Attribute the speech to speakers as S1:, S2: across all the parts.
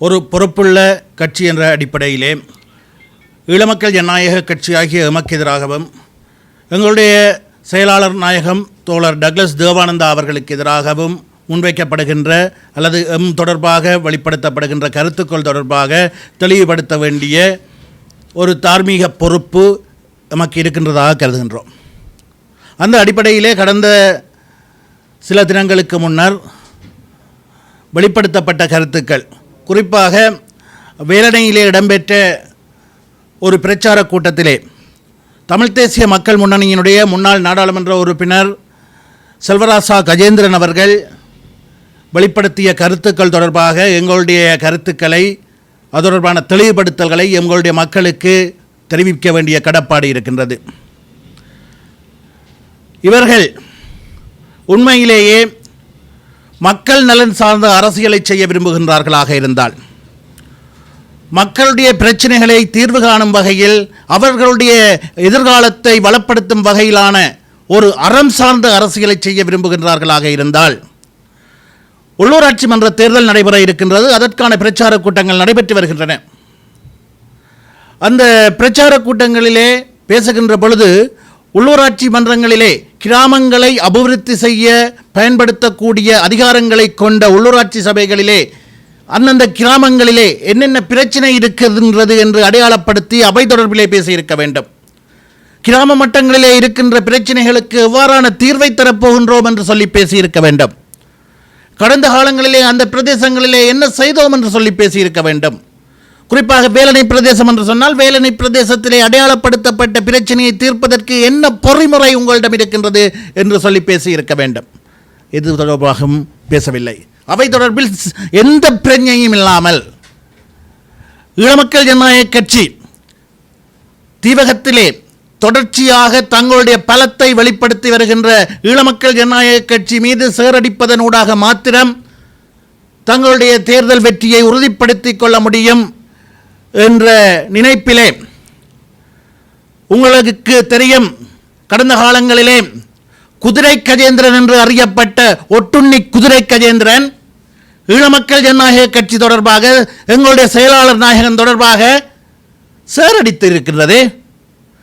S1: ஒரு பொறுப்புள்ள கட்சி என்ற அடிப்படையிலே ஈழமக்கள் ஜனநாயக கட்சி ஆகிய எமக்கு எதிராகவும் எங்களுடைய செயலாளர் நாயகம் தோழர் டக்ளஸ் தேவானந்தா அவர்களுக்கு எதிராகவும் முன்வைக்கப்படுகின்ற அல்லது எம் தொடர்பாக வெளிப்படுத்தப்படுகின்ற கருத்துக்கள் தொடர்பாக தெளிவுபடுத்த வேண்டிய ஒரு தார்மீக பொறுப்பு நமக்கு இருக்கின்றதாக கருதுகின்றோம். அந்த அடிப்படையிலே கடந்த சில தினங்களுக்கு முன்னர் வெளிப்படுத்தப்பட்ட கருத்துக்கள் குறிப்பாக வேலணையிலே இடம்பெற்ற ஒரு பிரச்சார கூட்டத்திலே தமிழ் தேசிய மக்கள் முன்னணியினுடைய முன்னாள் நாடாளுமன்ற உறுப்பினர் செல்வராசா கஜேந்திரன் அவர்கள் வெளிப்படுத்திய கருத்துக்கள் தொடர்பாக எங்களுடைய கருத்துக்களை அது தொடர்பான தெளிவுபடுத்தல்களை எங்களுடைய மக்களுக்கு தெரிவிக்க வேண்டிய கடப்பாடு இருக்கின்றது. இவர்கள் உண்மையிலேயே மக்கள் நலன் சார்ந்த அரசியலை செய்ய விரும்புகின்றார்களாக இருந்தால் மக்களுடைய பிரச்சனைகளை தீர்வு காணும் வகையில் அவர்களுடைய எதிர்காலத்தை வளப்படுத்தும் வகையிலான ஒரு அறம் சார்ந்த அரசியலை செய்ய விரும்புகின்றார்களாக இருந்தால் உள்ளூராட்சி மன்ற தேர்தல் நடைபெற இருக்கின்றது. அதற்கான பிரச்சார கூட்டங்கள் நடைபெற்று வருகின்றன. அந்த பிரச்சார கூட்டங்களிலே பேசுகின்ற பொழுது உள்ளூராட்சி மன்றங்களிலே கிராமங்களை அபிவிருத்தி செய்ய பயன்படுத்தக்கூடிய அதிகாரங்களை கொண்ட உள்ளூராட்சி சபைகளிலே அந்தந்த கிராமங்களிலே என்னென்ன பிரச்சனை இருக்கின்றது என்று அடையாளப்படுத்தி அவை தொடர்பிலே பேசியிருக்க வேண்டும். கிராம மட்டங்களிலே இருக்கின்ற பிரச்சனைகளுக்கு எவ்வாறான தீர்வை தரப்போகின்றோம் என்று சொல்லி பேசியிருக்க வேண்டும். கடந்த காலங்களிலே அந்த பிரதேசங்களிலே என்ன செய்தோம் என்று சொல்லி பேசியிருக்க வேண்டும். குறிப்பாக வேலனை பிரதேசம் என்று சொன்னால் வேலனை பிரதேசத்திலே அடையாளப்படுத்தப்பட்ட பிரச்சனையை தீர்ப்பதற்கு என்ன பொறிமுறை உங்களிடம் இருக்கின்றது என்று சொல்லி பேசியிருக்க வேண்டும். இது தொடர்பாகவும் பேசவில்லை. அவை தொடர்பில் எந்த பிரஞ்சையும் இல்லாமல் ஈழமக்கள் ஜனநாயக கட்சி தீவகத்திலே தொடர்ச்சியாக தங்களுடைய பலத்தை வெளிப்படுத்தி வருகின்ற ஈழமக்கள் ஜனநாயக கட்சி மீது சேரடிப்பதனூடாக மாத்திரம் தங்களுடைய தேர்தல் வெற்றியை உறுதிப்படுத்திக் கொள்ள முடியும். என்ற நினைப்பிலே உங்களுக்கு தெரியும் கடந்த காலங்களிலே குதிரை கஜேந்திரன் என்று அறியப்பட்ட ஒட்டுண்ணி குதிரை கஜேந்திரன் ஈழமக்கள் ஜனநாயக கட்சி தொடர்பாக எங்களுடைய செயலாளர் நாயகன் தொடர்பாக சேரடித்து இருக்கின்றது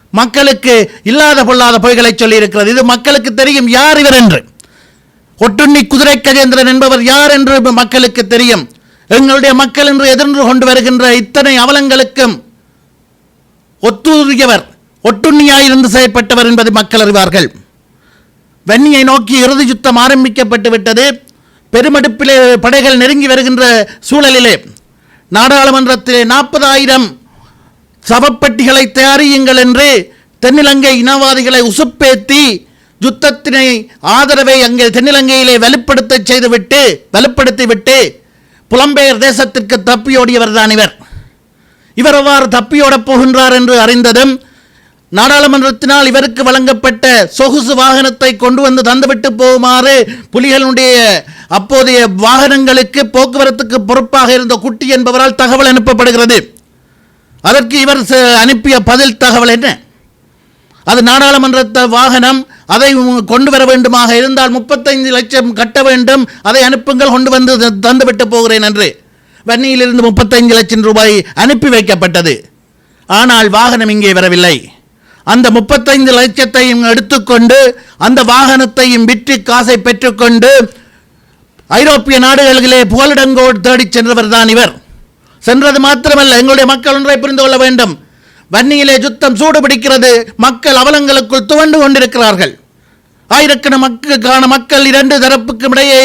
S1: மக்களுக்கு இல்லாத பொல்லாத பொய்களை சொல்லியிருக்கிறது. இது மக்களுக்கு தெரியும் யார் இவர் என்று. ஒட்டுண்ணி குதிரை கஜேந்திரன் என்பவர் யார் என்று மக்களுக்கு தெரியும். எங்களுடைய மக்கள் என்று எதிர்ந்து கொண்டு வருகின்ற இத்தனை அவலங்களுக்கும் ஒத்துரியவர் ஒட்டுண்ணியாயிருந்து செயற்பட்டவர் என்பதை மக்கள் அறிவார்கள். வன்னியை நோக்கி இறுதி யுத்தம் ஆரம்பிக்கப்பட்டு விட்டது. பெருமடுப்பிலே படைகள் நெருங்கி வருகின்ற சூழலிலே நாடாளுமன்றத்திலே நாற்பதாயிரம் சவப்பெட்டிகளை தயாரியுங்கள் என்று தென்னிலங்கை இனவாதிகளை உசுப்பேத்தி யுத்தத்தினை ஆதரவை அங்கே தென்னிலங்கையிலே வலுப்படுத்த செய்துவிட்டு வலுப்படுத்திவிட்டு புலம்பெயர் தேசத்திற்கு தப்பியோடியவர் தான் இவர். இவர் அவ்வாறு தப்பியோடப் போகின்றார் என்று அறிந்ததும் நாடாளுமன்றத்தினால் இவருக்கு வழங்கப்பட்ட சொகுசு வாகனத்தை கொண்டு வந்து தந்துவிட்டு போகுமாறு புலிகளுடைய அப்போதைய வாகனங்களுக்கு போக்குவரத்துக்கு பொறுப்பாக இருந்த குட்டி என்பவரால் தகவல் அனுப்பப்படுகிறது. அதற்கு இவர் ச- அனுப்பிய பதில் தகவல் என்ன? அது நாடாளுமன்றத்த வாகனம் அதை கொண்டு வர வேண்டுமாக இருந்தால் முப்பத்தைந்து லட்சம் கட்ட வேண்டும். அதை அனுப்புங்கள் கொண்டு வந்து த- தந்துவிட்டு போகிறேன் என்று. வன்னியிலிருந்து முப்பத்தைந்து லட்சம் ரூபாய் அனுப்பி வைக்கப்பட்டது. ஆனால் வாகனம் இங்கே வரவில்லை. அந்த முப்பத்தைந்து லட்சத்தையும் எடுத்துக்கொண்டு அந்த வாகனத்தையும் விற்று காசை பெற்றுக்கொண்டு ஐரோப்பிய நாடுகளிலே புகலிடங்கோடு தேடிச் சென்றவர் தான் இவர். சென்றது மாத்திரமல்ல எங்களுடைய மக்கள் ஒன்றை புரிந்து கொள்ள வேண்டும். வன்னியிலே யுத்தம் சூடு பிடிக்கிறது மக்கள் அவலங்களுக்குள் துவண்டு கொண்டிருக்கிறார்கள். ஆயிரக்கண மக்களுக்கான மக்கள் இரண்டு தரப்புக்கும் இடையே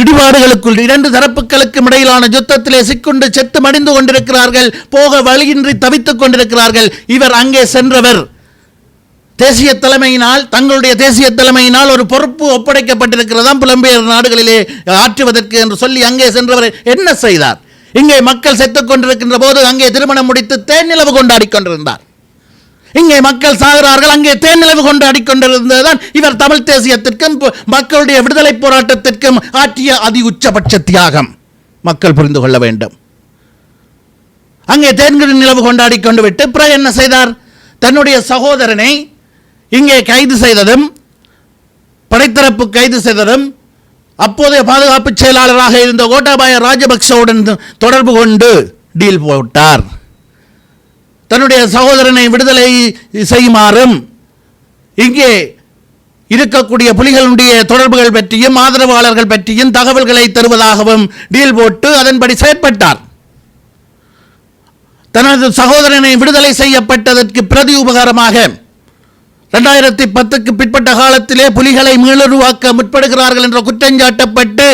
S1: இடிபாடுகளுக்குள் இரண்டு தரப்புகளுக்கும் இடையிலான யுத்தத்திலே சிக்குண்டு செத்து மடிந்து கொண்டிருக்கிறார்கள். போக வழியின்றி தவித்துக் கொண்டிருக்கிறார்கள். இவர் அங்கே சென்றவர். தேசிய தலைமையினால் தங்களுடைய தேசிய தலைமையினால் ஒரு பொறுப்பு ஒப்படைக்கப்பட்டிருக்கிறதாம் புலம்பெயர் நாடுகளிலே ஆற்றுவதற்கு என்று சொல்லி அங்கே சென்றவர் என்ன செய்தார்? இங்கே மக்கள் செத்துக் கொண்டிருக்கின்ற போது அங்கே திருமணம் முடித்து தேனிலவு கொண்டாடி கொண்டிருந்தார் இங்கே மக்கள் சாகிறார்கள் அங்கே தேனிலவு கொண்டாடி கொண்டிருந்ததுதான் இவர் தமிழ் தேசியத்திற்கும் மக்களுடைய விடுதலை போராட்டத்திற்கும் ஆற்றிய அதி உச்சபட்ச தியாகம். மக்கள் புரிந்து கொள்ள வேண்டும். அங்கே தேன்கிரி நிலவு கொண்டாடி கொண்டு விட்டு பிறகு என்ன செய்தார்? தன்னுடைய சகோதரனை இங்கே கைது செய்ததும் படைத்தரப்பு கைது செய்ததும் அப்போதைய பாதுகாப்பு செயலாளராக இருந்த கோட்டாபாய ராஜபக்சவுடன் தொடர்பு கொண்டு டீல் போட்டார். தன்னுடைய சகோதரனை விடுதலை செய்யுமாறும் இங்கே இருக்கக்கூடிய புலிகளுடைய தொடர்புகள் பற்றியும் ஆதரவாளர்கள் பற்றியும் தகவல்களை தருவதாகவும் டீல் போட்டு அதன்படி செயற்பட்டார். தனது சகோதரனை விடுதலை செய்யப்பட்டதற்கு பிரதி உபகாரமாக ரெண்டாயிரத்தி பத்துக்கு பிற்பட்ட காலத்திலே புலிகளை மீளுருவாக்க முற்படுகிறார்கள் என்ற குற்றஞ்சாட்டப்பட்டு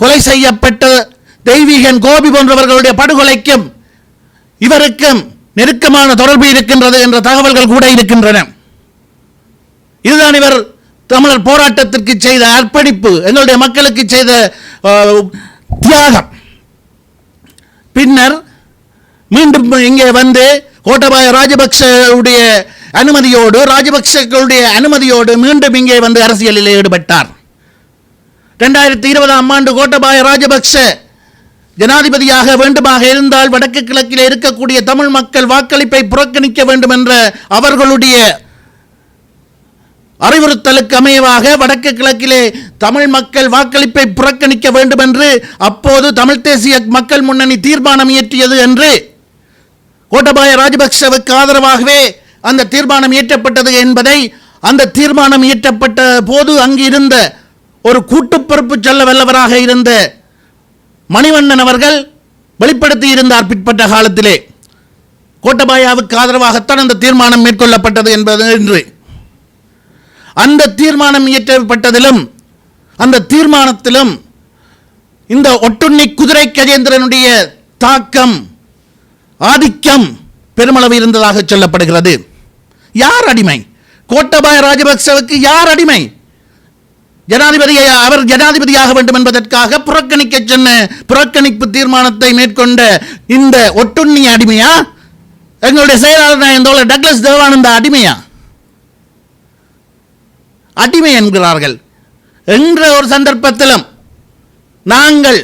S1: கொலை செய்யப்பட்ட தெய்வீகன் கோபி போன்றவர்களுடைய படுகொலைக்கும் இவருக்கும் நெருக்கமான தொடர்பு இருக்கின்றது என்ற தகவல்கள் கூட இருக்கின்றன. இதுதான் இவர் தமிழர் போராட்டத்திற்கு செய்த அர்ப்பணிப்பு எங்களுடைய மக்களுக்கு செய்த தியாகம். பின்னர் மீண்டும் இங்கே வந்து கோட்டபாய ராஜபக்சவுடைய அனுமதியோடு ராஜபக்சர்களுடைய அனுமதியோடு மீண்டும் இங்கே வந்து அரசியலில் ஈடுபட்டார். ரெண்டாயிரத்தி இருபதாம் ஆண்டு கோட்டபாய ராஜபக்ச ஜனாதிபதியாக வேண்டுமாக இருந்தால் வடக்கு கிழக்கிலே இருக்கக்கூடிய தமிழ் மக்கள் வாக்களிப்பை புறக்கணிக்க வேண்டும் என்ற அவர்களுடைய அறிவுறுத்தலுக்கு அமைவாக வடக்கு கிழக்கிலே தமிழ் மக்கள் வாக்களிப்பை புறக்கணிக்க வேண்டும் என்று அப்போது தமிழ் தேசிய மக்கள் முன்னணி தீர்மானம் இயற்றியது என்று கோட்டபாய ராஜபக்சவுக்கு ஆதரவாகவே அந்த தீர்மானம் இயற்றப்பட்டது என்பதை அந்த தீர்மானம் இயற்றப்பட்ட போது அங்கு இருந்த ஒரு கூட்டுப்பொறுப்பு சொல்ல வல்லவராக இருந்த மணிவண்ணன் அவர்கள் வெளிப்படுத்தி இருந்தார் பிற்பட்ட காலத்திலே. கோட்டபாயாவுக்கு ஆதரவாகத்தான் அந்த தீர்மானம் மேற்கொள்ளப்பட்டது என்பது என்று. அந்த தீர்மானம் இயற்றப்பட்டதிலும் அந்த தீர்மானத்திலும் இந்த ஒட்டுண்ணி குதிரை கஜேந்திரனுடைய தாக்கம் ஆதிக்கம் பெருமளவு இருந்ததாக சொல்லப்படுகிறது. யார் அடிமை? கோட்டபாய ராஜபக்சவுக்கு யார் அடிமை? ஜனாதிபதியை அவர் ஜனாதிபதியாக வேண்டும் என்பதற்காக புறக்கணிக்க சொன்ன புறக்கணிப்பு தீர்மானத்தை மேற்கொண்ட இந்த ஒட்டுண்ணி அடிமையா? எங்களுடைய செயலாளர் நாயகன் தோழர் டக்ளஸ் தேவானந்தா அடிமையா? அடிமை என்கிறார்கள். என்ற ஒரு சந்தர்ப்பத்திலும் நாங்கள்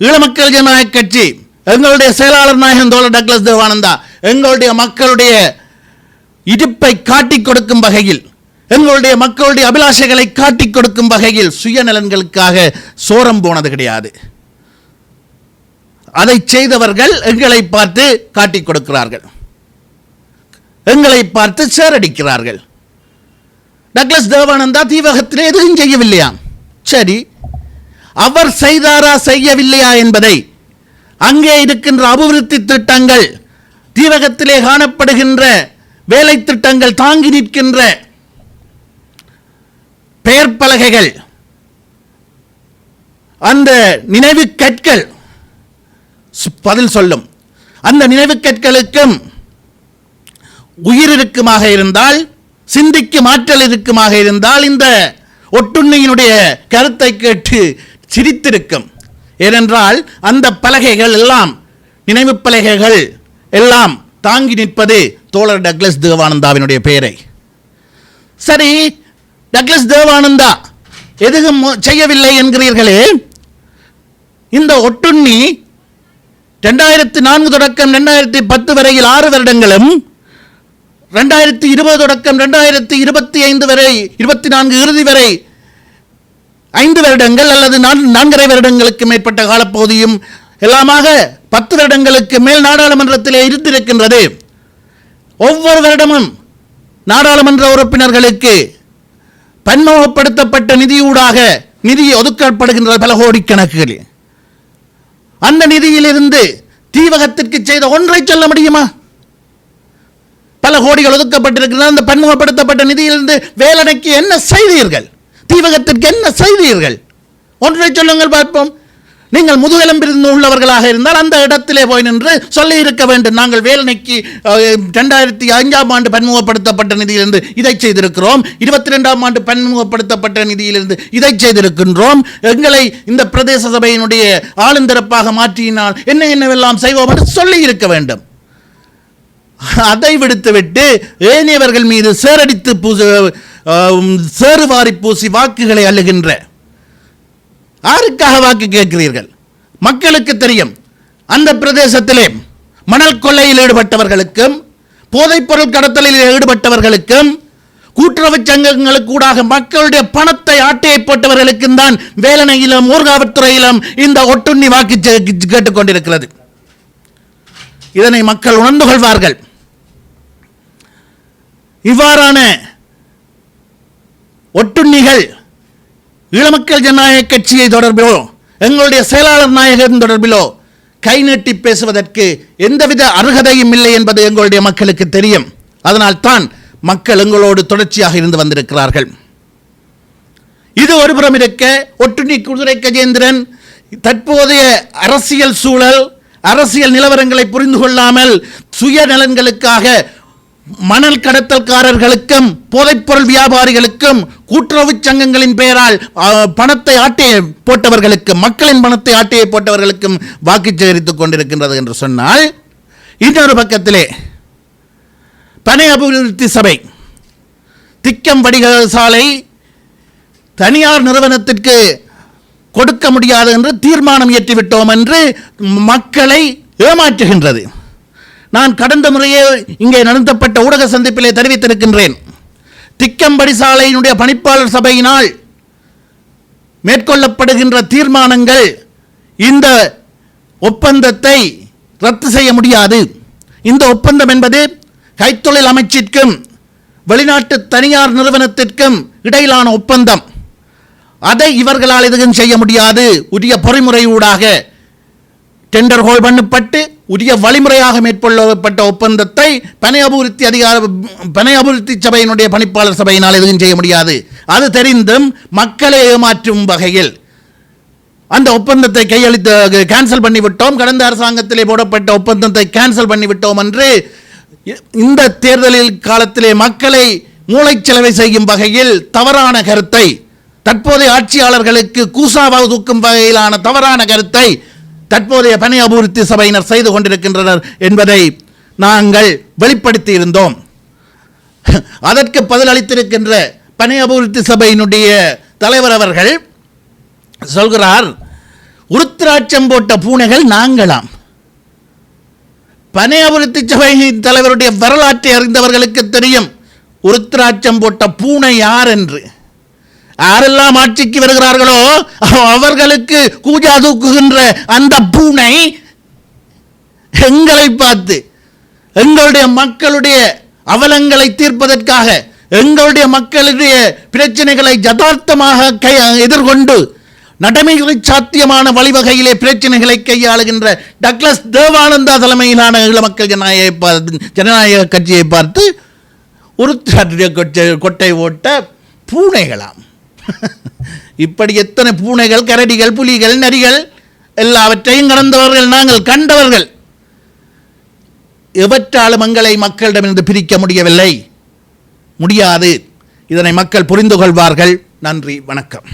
S1: ஈழமக்கள் ஜனநாயக கட்சி எங்களுடைய செயலாளர் நாயகன் தோழர் டக்ளஸ் தேவானந்தா எங்களுடைய மக்களுடைய இடுப்பை காட்டிக் கொடுக்கும் வகையில் எங்களுடைய மக்களுடைய அபிலாஷைகளை காட்டிக் கொடுக்கும் வகையில் சுயநலன்களுக்காக சோரம் போனது கிடையாது. அதை செய்தவர்கள் எங்களை பார்த்து காட்டிக் கொடுக்கிறார்கள். எங்களை பார்த்து சேரடிக்கிறார்கள். டக்ளஸ் தேவானந்தா தீவகத்தில் எதுவும் செய்யவில்லையா? சரி அவர் செய்தாரா செய்யவில்லையா என்பதை அங்கே இருக்கின்ற அபிவிருத்தி திட்டங்கள் தீவகத்திலே காணப்படுகின்ற வேலை திட்டங்கள் தாங்கி நிற்கின்ற பெயர் பலகைகள் அந்த நினைவு கற்கள் பதில் சொல்லும். அந்த நினைவு கற்களுக்கும் உயிர் இருக்குமாக இருந்தால் சிந்திக்கும் ஆற்றல் இருக்குமாக இருந்தால் இந்த ஒட்டுண்ணியினுடைய கருத்தை கேட்டு சிரித்திருக்கும். ஏனென்றால் அந்த பலகைகள் எல்லாம் நினைவு பலகைகள் எல்லாம் தாங்கி நிற்பது தோழர் டக்ளஸ் தேவானந்தாவினுடைய பெயரை. சரி டக்ளஸ் தேவானந்தா எதுவும் செய்யவில்லை என்கிறீர்களே. இந்த ஒட்டுண்ணி ரெண்டாயிரத்தி நான்கு தொடக்கம் ரெண்டாயிரத்தி பத்து வரையில் ஆறு வருடங்களும் ரெண்டாயிரத்தி இருபது தொடக்கம் ரெண்டாயிரத்தி இருபத்தி ஐந்து வரை இருபத்தி நான்கு இறுதி வரை ஐந்து வருடங்கள் அல்லது நான்கரை வருடங்களுக்கு மேற்பட்ட காலப்பகுதியும் எல்லாமாக பத்து வருடங்களுக்கு மேல் நாடாளுமன்றத்திலே இருந்திருக்கின்றது. ஒவ்வொரு வருடமும் நாடாளுமன்ற உறுப்பினர்களுக்கு பன்முகப்படுத்தப்பட்ட நிதியூடாக நிதி ஒதுக்கப்படுகின்ற பல கோடிக்கணக்குகள். அந்த நிதியிலிருந்து தீவகத்திற்கு செய்த ஒன்றை சொல்ல முடியுமா? பல கோடிகள் ஒதுக்கப்பட்டிருக்கிறது அந்த பன்முகப்படுத்தப்பட்ட நிதியிலிருந்து வேலனைக்கு என்ன செய்தீர்கள்? தீவகத்திற்கு என்ன செய்தீர்கள்? ஒன்றை சொல்லுங்கள் பார்ப்போம். நீங்கள் முதுகெலும்பிருந்து உள்ளவர்களாக இருந்தால் அந்த இடத்திலே போய் நின்று சொல்லி இருக்க வேண்டும். நாங்கள் வேலனைக்கு ரெண்டாயிரத்தி அஞ்சாம் ஆண்டு பன்முகப்படுத்தப்பட்ட நிதியிலிருந்து இதை செய்திருக்கிறோம். இருபத்தி ரெண்டாம் ஆண்டு பன்முகப்படுத்தப்பட்ட நிதியிலிருந்து இதை செய்திருக்கின்றோம். எங்களை இந்த பிரதேச சபையினுடைய ஆளுந்தரப்பாக மாற்றினால் என்ன என்னவெல்லாம் செய்வோம் என்று சொல்லி இருக்க வேண்டும். அதை விடுத்துவிட்டு ஏனியவர்கள் மீது சேரடித்து பூச சேறுவாரி பூசி வாக்குகளை அழுகின்ற யாருக்காக வாக்கு கேட்கிறீர்கள்? மக்களுக்கு தெரியும். அந்த பிரதேசத்திலே மணல் கொள்ளையில் ஈடுபட்டவர்களுக்கும் போதைப்பொருள் கடத்தலில் ஈடுபட்டவர்களுக்கும் கூட்டுறவு சங்கங்களுக்கூடாக மக்களுடைய பணத்தை ஆட்டையை போட்டவர்களுக்கும் தான் வேலனையிலும் ஊர்காவத்துறையிலும் இந்த ஒட்டுண்ணி வாக்கு கேட்டுக்கொண்டிருக்கிறது கேட்டுக் கொண்டிருக்கிறது. இதனை மக்கள் உணர்ந்து கொள்வார்கள். இவ்வாறான ஒட்டுண்ணிகள் ஈழமக்கள் ஜனநாயக கட்சியை தொடர்பிலோ எங்களுடைய செயலாளர் நாயகன் தொடர்பிலோ கை நீட்டி பேசுவதற்கு எந்தவித அருகதையும் இல்லை என்பது எங்களுடைய மக்களுக்கு தெரியும். அதனால் தான் மக்கள் எங்களோடு தொடர்ச்சியாக இருந்து வந்திருக்கிறார்கள். இது ஒருபுறம் இருக்க ஒட்டுண்ணி குதிரை கஜேந்திரன் தற்போதைய அரசியல் சூழல் அரசியல் நிலவரங்களை புரிந்து கொள்ளாமல் சுயநலன்களுக்காக மணல் கடத்தல்காரர்களுக்கும் போதைப்பொருள் வியாபாரிகளுக்கும் கூட்டுறவு சங்கங்களின் பெயரால் பணத்தை ஆட்டையை போட்டவர்களுக்கும் மக்களின் பணத்தை ஆட்டையை போட்டவர்களுக்கும் வாக்கு சேகரித்துக் கொண்டிருக்கின்றது என்று சொன்னால் இன்னொரு பக்கத்திலே பனை அபிவிருத்தி சபை திக்கம் வடிகால் சாலை தனியார் நிறுவனத்திற்கு கொடுக்க முடியாது என்று தீர்மானம் இயற்றிவிட்டோம் என்று மக்களை ஏமாற்றுகின்றது. நான் கடந்த முறையே இங்கே நடத்தப்பட்ட ஊடக சந்திப்பிலே தெரிவித்திருக்கின்றேன். திக்கம்படி சாலையினுடைய பணிப்பாளர் சபையினால் மேற்கொள்ளப்படுகின்ற தீர்மானங்கள் இந்த ஒப்பந்தத்தை ரத்து செய்ய முடியாது. இந்த ஒப்பந்தம் என்பது கைத்தொழில் அமைச்சிற்கும் வெளிநாட்டு தனியார் நிறுவனத்திற்கும் இடையிலான ஒப்பந்தம். அதை இவர்களால் எதுவும் செய்ய முடியாது. உரிய பொறிமுறையூடாக டெண்டர் ஹோல் பண்ணப்பட்டு உரிய வழிமுறையாக மேற்கொள்ளப்பட்ட ஒப்பந்தத்தை பனை அபிவிருத்தி அதிகார பனை அபிவிருத்தி சபையினுடைய பணிப்பாளர் சபையினால் எதுவும் செய்ய முடியாது. அது தெரிந்தும் மக்களை ஏமாற்றும் வகையில். அந்த ஒப்பந்தத்தை கையளித்து கேன்சல் பண்ணிவிட்டோம். கடந்த அரசாங்கத்திலே போடப்பட்ட ஒப்பந்தத்தை கேன்சல் பண்ணிவிட்டோம் என்று இந்த தேர்தலில் காலத்திலே மக்களை மூளைச்சலவை செய்யும் வகையில் தவறான கருத்தை தற்போதைய ஆட்சியாளர்களுக்கு கூசாவாக தூக்கும் வகையிலான தவறான கருத்தை தற்போதைய பணி அபிவிருத்தி சபையினர் செய்து கொண்டிருக்கின்றனர் என்பதை நாங்கள் வெளிப்படுத்தி இருந்தோம் அதற்கு பதிலளித்திருக்கின்ற பணி அபிவிருத்தி சபையினுடைய தலைவர் அவர்கள் சொல்கிறார் உருத்திராட்சம் போட்ட பூனைகள் நாங்களாம். பனை அபிவிருத்தி சபையின் தலைவருடைய வரலாற்றை அறிந்தவர்களுக்கு தெரியும் உருத்திராட்சம் போட்ட பூனை யார் என்று. யாரெல்லாம் ஆட்சிக்கு வருகிறார்களோ அவர்களுக்கு கூஜா தூக்குகின்ற அந்த பூனை எங்களை பார்த்து எங்களுடைய மக்களுடைய அவலங்களை தீர்ப்பதற்காக எங்களுடைய மக்களுடைய பிரச்சனைகளை யதார்த்தமாக கை எதிர்கொண்டு நடைமுறை சாத்தியமான வழிவகையிலே பிரச்சனைகளை கையாளுகின்ற டக்ளஸ் தேவானந்தா தலைமையிலான ஈழ மக்கள் ஜனநாயக பார்த்து ஜனநாயக கட்சியை பார்த்து ஒரு கொட்டை ஓட்ட பூனைகளாம். இப்படி எத்தனை பூனைகள் கரடிகள் புலிகள் நரிகள் எல்லாவற்றையும் கடந்தவர்கள் நாங்கள் கண்டவர்கள். எவற்றாலும் எங்களை மக்களிடமிருந்து பிரிக்க முடியவில்லை. முடியாது. இதனை மக்கள் புரிந்து கொள்வார்கள். நன்றி வணக்கம்.